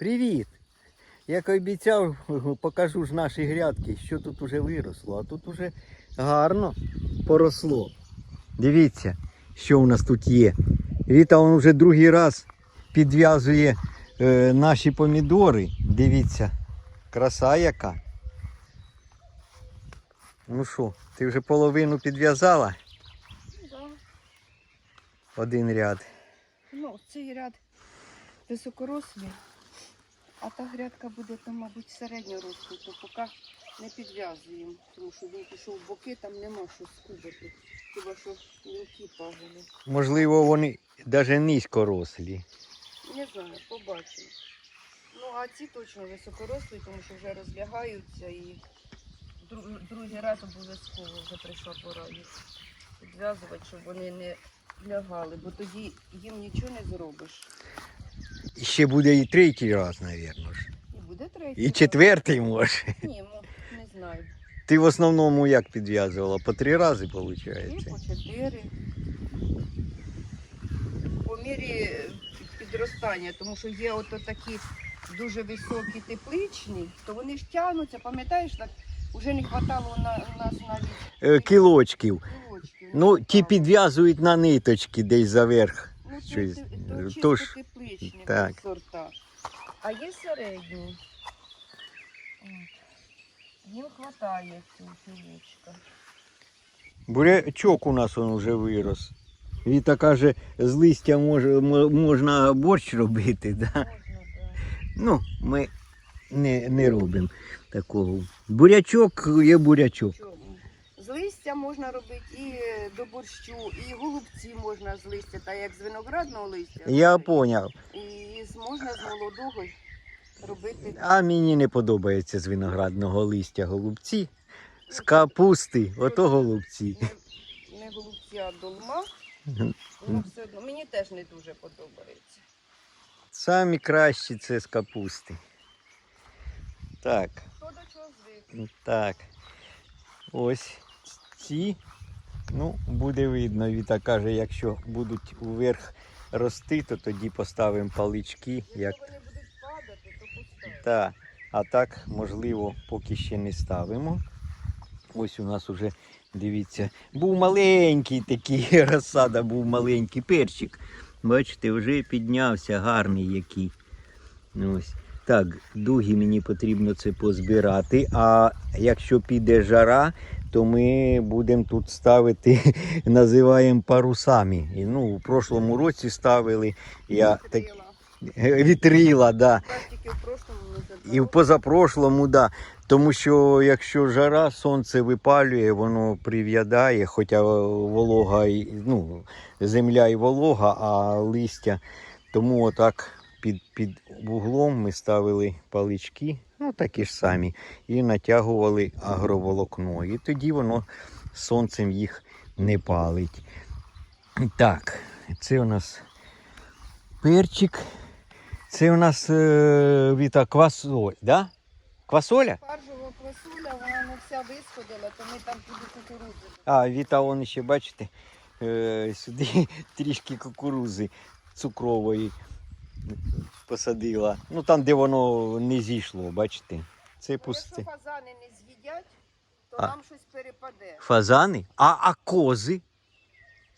Привіт! Як обіцяв, покажу ж наші грядки, що тут уже виросло, а тут уже гарно поросло. Дивіться, що у нас тут є. Віта он вже другий раз підв'язує е, наші помідори. Дивіться, краса яка. Ну що, ти вже половину підв'язала? Да. Один ряд. Ну, цей ряд високорослі, а та грядка буде там, мабуть, середнього росту, то поки не підв'язуємо, тому що він пішов в боки, там нема що скубати. Хіба що мілкі пагони. Можливо, вони навіть низько рослі. Не знаю, побачимо. Ну, а ці точно високорослі, тому що вже розлягаються і дру- другий раз обов'язково вже прийшла пора їх підв'язувати, щоб вони не лягали, бо тоді їм нічого не зробиш. І ще буде і третій раз, мабуть. І буде третій. І раз. четвертий може. Ні, не знаю. Ти в основному як підв'язувала? По три рази, І виходить? по чотири. По мірі підростання, тому що є ото такі дуже високі тепличні, то вони ж тягнуться, пам'ятаєш, так вже не хватало на у нас навіть Е, Кілочків. Ну, ті підв'язують на ниточки десь заверх. Ну, це, чисто тож, тепличні так. сорта. А є середні. Їм вистачає цього кілечка. Бурячок у нас он вже вирос. Віта каже, з листя може, можна борщ робити. Да? Можна, да. Ну, ми не, не робимо такого. Бурячок є бурячок. Листя можна робити і е, до борщу, і голубці можна з листя, та як з виноградного листя. Я робити. поняв. І з- можна з молодого робити А мені не подобається з виноградного листя голубці. З капусти, ото голубці. не, не голубці, а долма. Ну, все одно мені теж не дуже подобається. Самі кращі це з капусти. Так, Хто до чого звик? так. Ось ці. Ну, буде видно. Віта каже, якщо будуть вверх рости, то тоді поставимо палички. Як... Якщо вони будуть падати, то поставимо. Та, а так, можливо, поки ще не ставимо. Ось у нас уже, дивіться, був маленький такий розсада, був маленький перчик. Бачите, вже піднявся гарний який. Ось. Так, дуги мені потрібно це позбирати. А якщо піде жара, то ми будемо тут ставити, називаємо парусами. І, ну, у прошлому році ставили я так, вітрила, да. І в позапрошлому, да. Тому що якщо жара, сонце випалює, воно прив'ядає, хоча волога, ну, земля і волога, а листя. Тому отак під, під вуглом ми ставили палички, ну такі ж самі, і натягували агроволокно. І тоді воно сонцем їх не палить. Так, це у нас перчик. Це у нас е, Віта квасоль, да? Квасоля? Спаржева квасоля, вона не вся висходила, то ми там туди кукурудзу. А, Віта, он ще, бачите, е, сюди трішки кукурузи цукрової посадила. Ну там, де воно не зійшло, бачите. Це пусте. Якщо фазани не з'їдять, то А. нам щось перепаде. Фазани? А, а кози?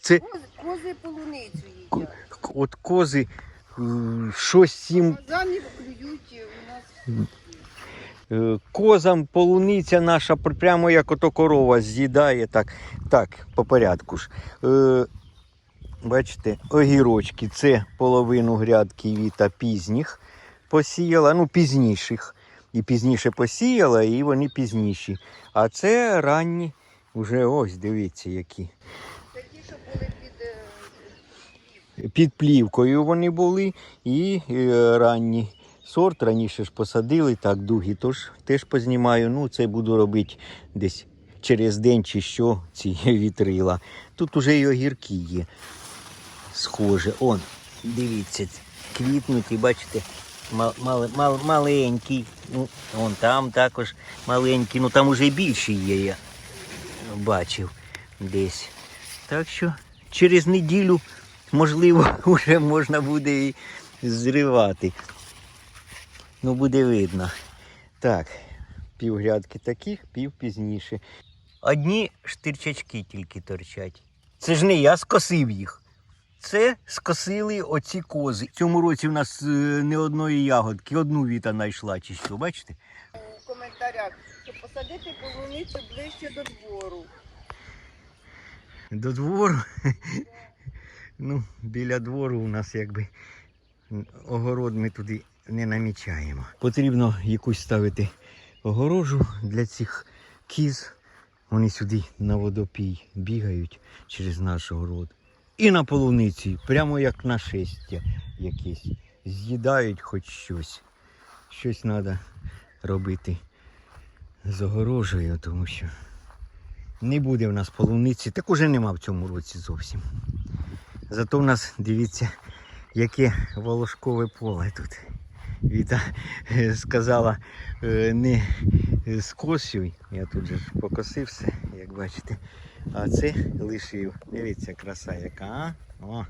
Це Кози, кози полуницю їдять. к- от кози е, щось їм Фазани клюють у нас. Е, Козам полуниця наша пр- прямо як ото корова з'їдає. Так, так, по порядку ж. Е, бачите, огірочки це половину грядки віта пізніх посіяла, ну пізніших. І пізніше посіяла, і вони пізніші. А це ранні, вже ось дивіться які. Це були під Під плівкою вони були і е, ранні. Сорт раніше ж посадили, так, дуги тож теж познімаю. Ну, це буду робити десь через день чи що ці вітрила. Тут уже і огірки є. Схоже. Он, дивіться, квітнуть і бачите, мал, мал, мал, маленький. Ну, вон там також маленький. Ну там уже більший є, я бачив десь. Так що через неділю, можливо, вже можна буде і зривати. Ну, буде видно. Так, пів грядки таких, пів пізніше. Одні штирчачки тільки торчать. Це ж не я скосив їх. Це скосили оці кози. В цьому році в нас е, не одної ягодки, одну віта знайшла чи що, бачите? У коментарях, щоб посадити полуницю ближче до двору. До двору. Ну, біля двору у нас якби огород ми туди не намічаємо. Потрібно якусь ставити огорожу для цих кіз. Вони сюди на водопій бігають через наш огород. І на полуниці, прямо як на шестя якесь. З'їдають хоч щось. Щось треба робити з огорожею, тому що не буде в нас полуниці, так уже нема в цьому році зовсім. Зато в нас, дивіться, яке волошкове поле тут. Віта е, сказала, е, не скосюй. Я тут же ж покосив все, як бачите. А це лишив. Дивіться, краса яка. А? О.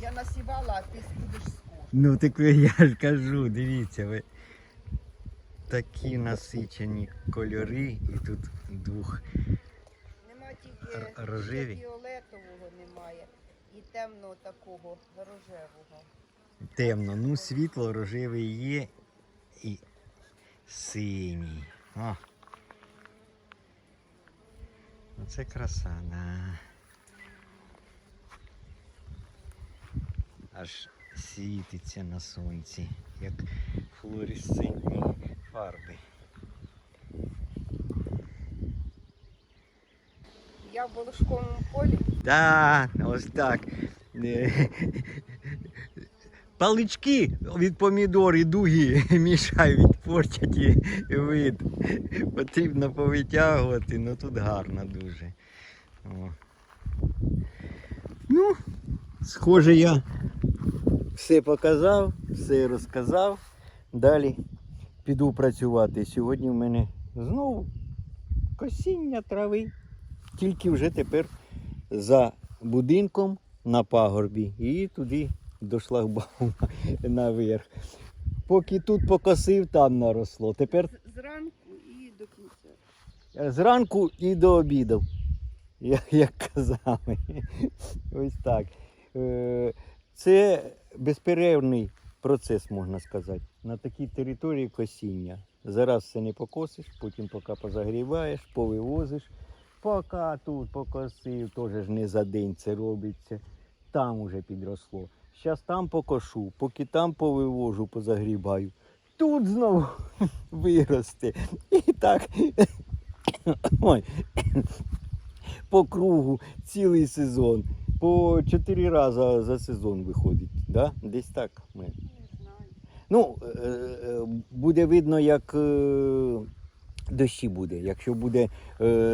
Я насівала, а ти будеш скоро. Ну так я ж кажу, дивіться, ви такі насичені кольори і тут двох Нема тільки рожеві? фіолетового немає і темного такого рожевого. темно. Ну, світло рожевий є і синій. О. Оце краса, да. Аж світиться на сонці, як флуоресцентні фарби. Я в Волошковому полі Да, ось так. Палички від помідор і дуги мішають, портять вид. Потрібно повитягувати, ну тут гарно дуже. О. Ну, схоже, я все показав, все розказав. Далі піду працювати. Сьогодні в мене знову косіння трави. Тільки вже тепер за будинком на пагорбі і туди до шлагбаума наверх. Поки тут покосив, там наросло. Тепер зранку і до кінця. зранку і до обіду, як, як казали. Ось так. Е, Це безперервний процес, можна сказати. На такій території косіння. Зараз все не покосиш, потім поки позагріваєш, повивозиш. Поки тут покосив, теж ж не за день це робиться. Там уже підросло. Зараз там покошу, поки там повивожу, позагрібаю. Тут знову виросте. І так ой, по кругу цілий сезон. По чотири рази за сезон виходить. Да? Десь так. Ми. Ну, е, е, буде видно, як е, дощі буде. Якщо буде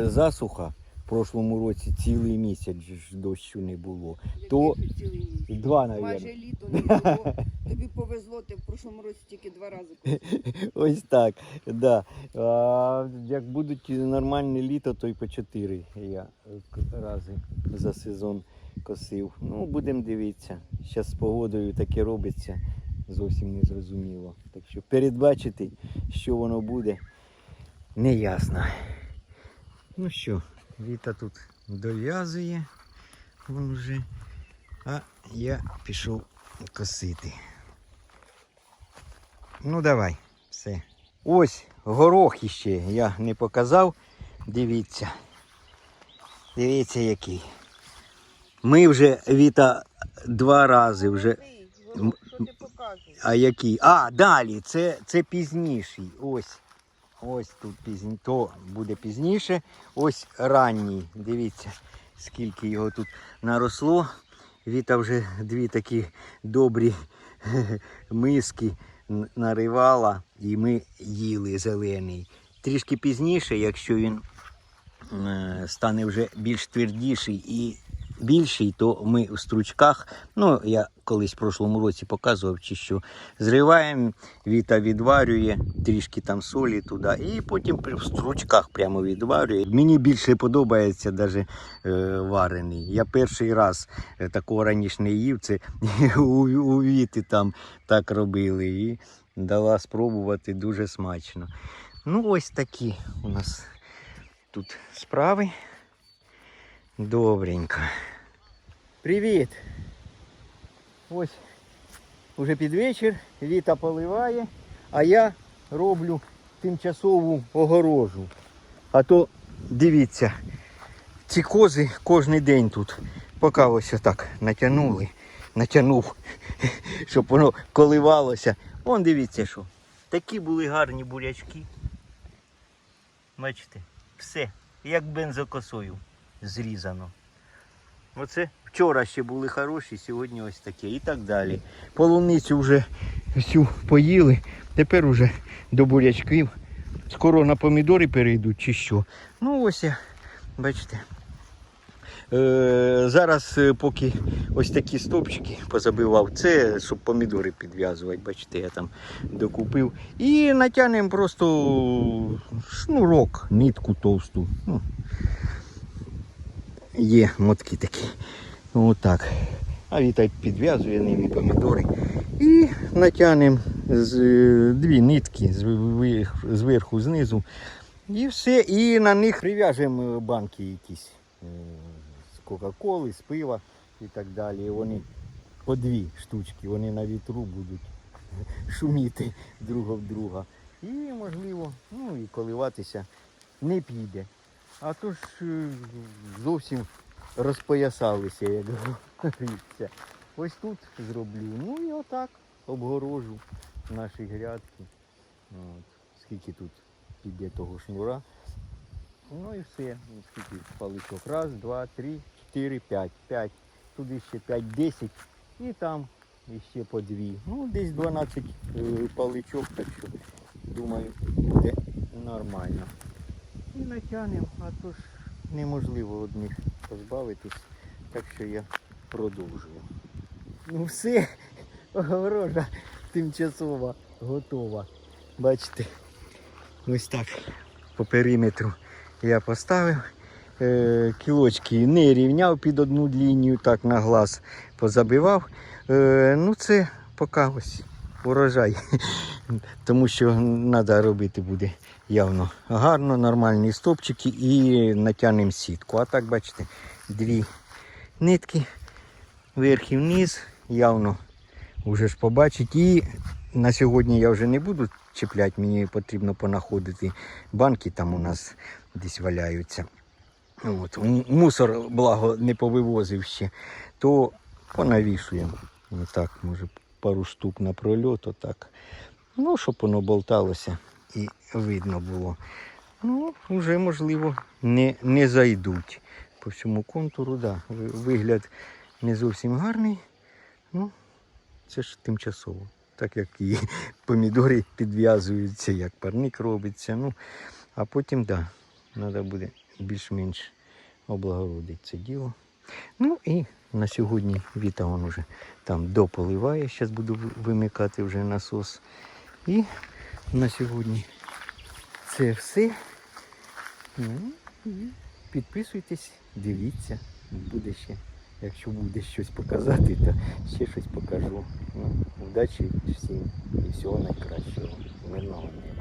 засуха, в прошлому році цілий місяць ж дощу не було. То Який цілий місяць. Два, Майже мабуть. літо не було. Тобі повезло, ти в прошлому році тільки два рази косив. Ось так. Да. А, як будуть нормальне літо, то й по чотири я рази за сезон косив. Ну, будемо дивитися. Зараз з погодою таке робиться, зовсім не зрозуміло. Так що передбачити, що воно буде, не ясно. Ну що, Віта тут дов'язує вже, а я пішов косити. Ну давай, все. Ось горох іще я не показав. Дивіться. Дивіться який. Ми вже Віта два рази вже. Володь, Що ти? А який? А, далі, це, це пізніший. Ось. Ось тут пізні. То буде пізніше. Ось ранній. Дивіться, скільки його тут наросло. Віта вже дві такі добрі миски наривала, і ми їли зелений. Трішки пізніше, якщо він е, стане вже більш твердіший і більший, то ми в стручках, ну я колись в прошлому році показував, чи що зриваємо, віта відварює, трішки там солі туди, і потім в стручках прямо відварює. Мені більше подобається навіть е, варений. Я перший раз е, такого раніше не їв, це у, у Віти там так робили. І дала спробувати дуже смачно. Ну, ось такі у нас тут справи. Добренько. Привіт! Ось уже під вечір, Віта поливає, а я роблю тимчасову огорожу. А то дивіться, ці кози кожен день тут. Поки ось отак натягнули, натягнув, щоб воно коливалося. Вон дивіться що. Такі були гарні бурячки. Бачите, все, як бензокосою зрізано. Оце вчора ще були хороші, сьогодні ось таке і так далі. Полуницю вже всю поїли, тепер уже до бурячків. Скоро на помідори перейдуть чи що. Ну ось я, бачите. Е, зараз е, поки ось такі стопчики позабивав, це щоб помідори підв'язувати, бачите, я там докупив. І натягнемо просто шнурок, нитку товсту. Ну, є мотки такі. Отак. А Віта підв'язує ними помідори. І натягнемо е, дві нитки зверху, знизу. І все. І на них прив'яжемо банки якісь е, з Кока-Коли, з пива і так далі. Вони по дві штучки, вони на вітру будуть шуміти друг об друга. І можливо, ну і коливатися не піде. А то ж е, зовсім розпоясалися, як говориться. Ось тут зроблю. Ну і отак обгорожу наші грядки. От. Скільки тут піде того шнура. Ну і все. Скільки паличок. Раз, два, три, чотири, п'ять. П'ять. Туди ще п'ять, десять. І там ще по дві. Ну, десь 12 е, паличок, так що думаю, буде нормально. І натягнемо, а то ж неможливо одних позбавитись. Так що я продовжую. Ну все, огорожа тимчасова готова. Бачите, ось так по периметру я поставив. Е, кілочки не рівняв під одну лінію, так на глаз позабивав. Е, ну це поки ось урожай. Тому що треба робити буде явно гарно, нормальні стопчики і натягнемо сітку. А так, бачите, дві нитки, вверх і вниз, явно вже ж побачить. І на сьогодні я вже не буду чіпляти, мені потрібно понаходити банки, там у нас десь валяються. От. Мусор, благо, не повивозив ще, то понавішуємо. Отак, може, пару штук на прольот, отак. Ну, щоб воно болталося і видно було. Ну, вже, можливо, не, не зайдуть. По всьому контуру, да. Вигляд не зовсім гарний. Ну, це ж тимчасово. Так як і помідори підв'язуються, як парник робиться. Ну, а потім, так, да, треба буде більш-менш облагородити це діло. Ну і на сьогодні Віта он уже там дополиває. Зараз буду вимикати вже насос. І на сьогодні це все. Ну, підписуйтесь, дивіться, буде ще. Якщо буде щось показати, то ще щось покажу. Ну, удачі всім і всього найкращого. Мирного дня.